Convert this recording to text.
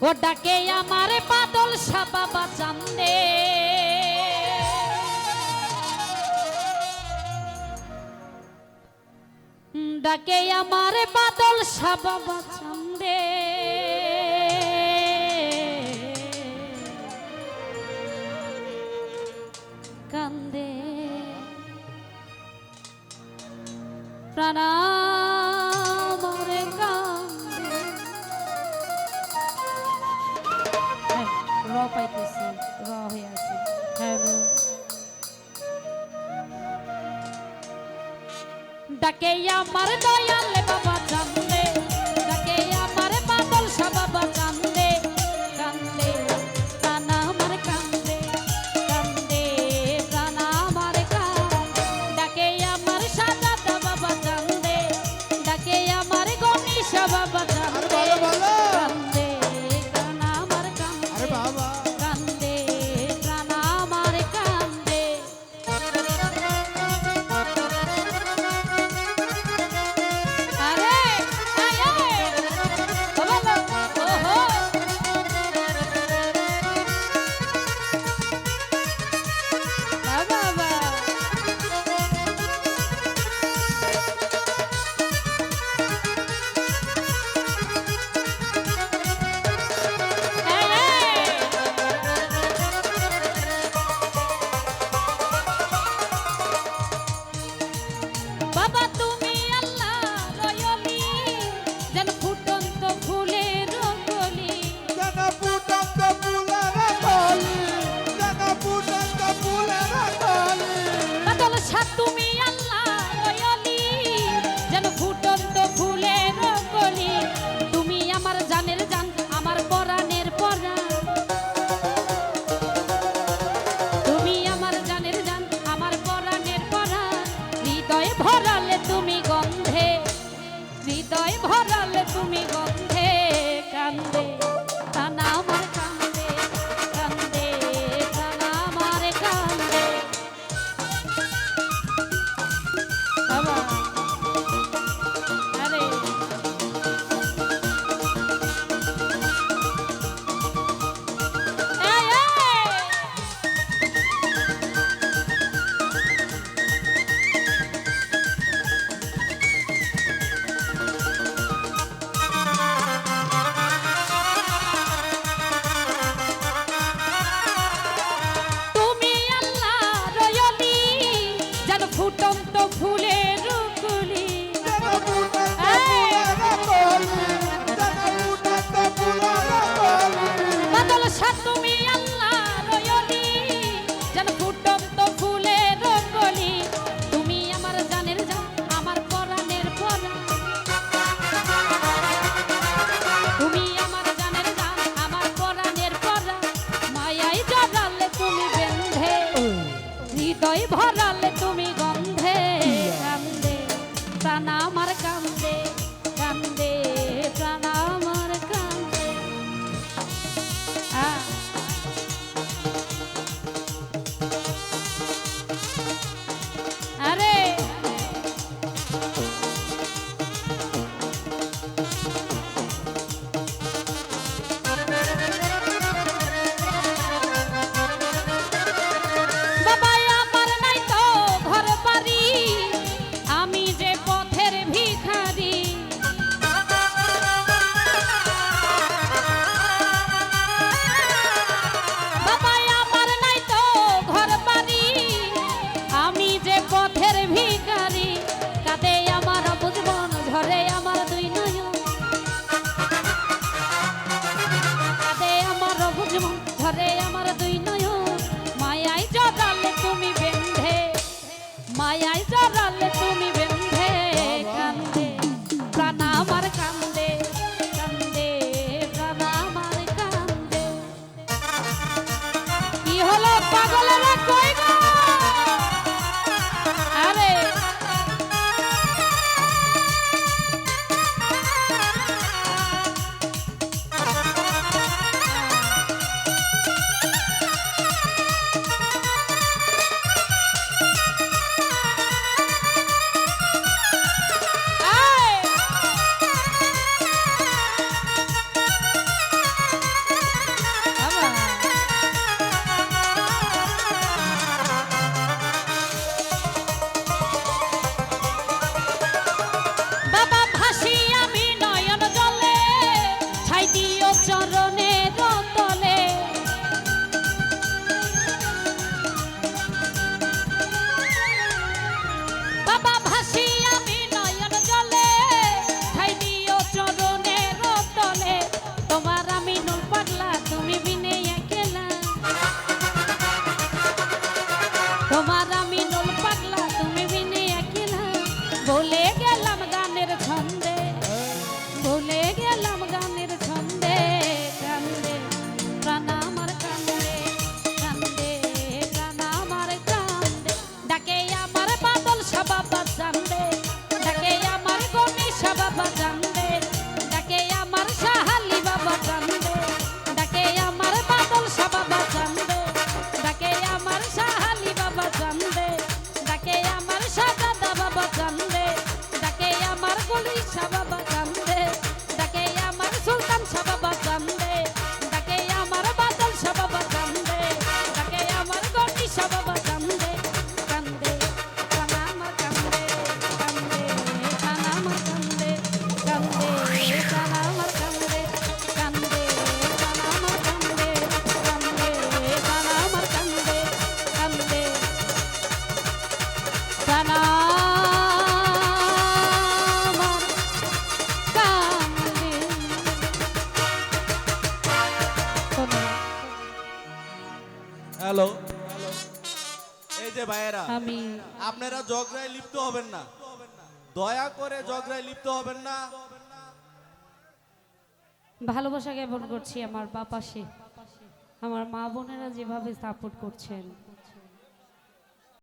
ওটাকে ডাকে আমার বাদল সাবাবা চান্দে ডাকে আমার বাদল সাবাবা চান্দে কান্দে। প্রণাম পাইতেছি র হয়ে আছে। হ্যালো ডাকে আমার ভরালে তুমি গন্ধে হৃদয় ভরালে তুমি গন্ধে কান্দে। হৃদয় ভরালে তুমি ভাইয়েরা আমি আপনারা ঝগড়ায় লিপ্ত হবেন না। দয়া করে ঝগড়ায় লিপ্ত হবেন না। ভালোবাসা জ্ঞাপন করছি আমার বাপাশে। আমার মা বোনেরা যেভাবে সাপোর্ট করছেন।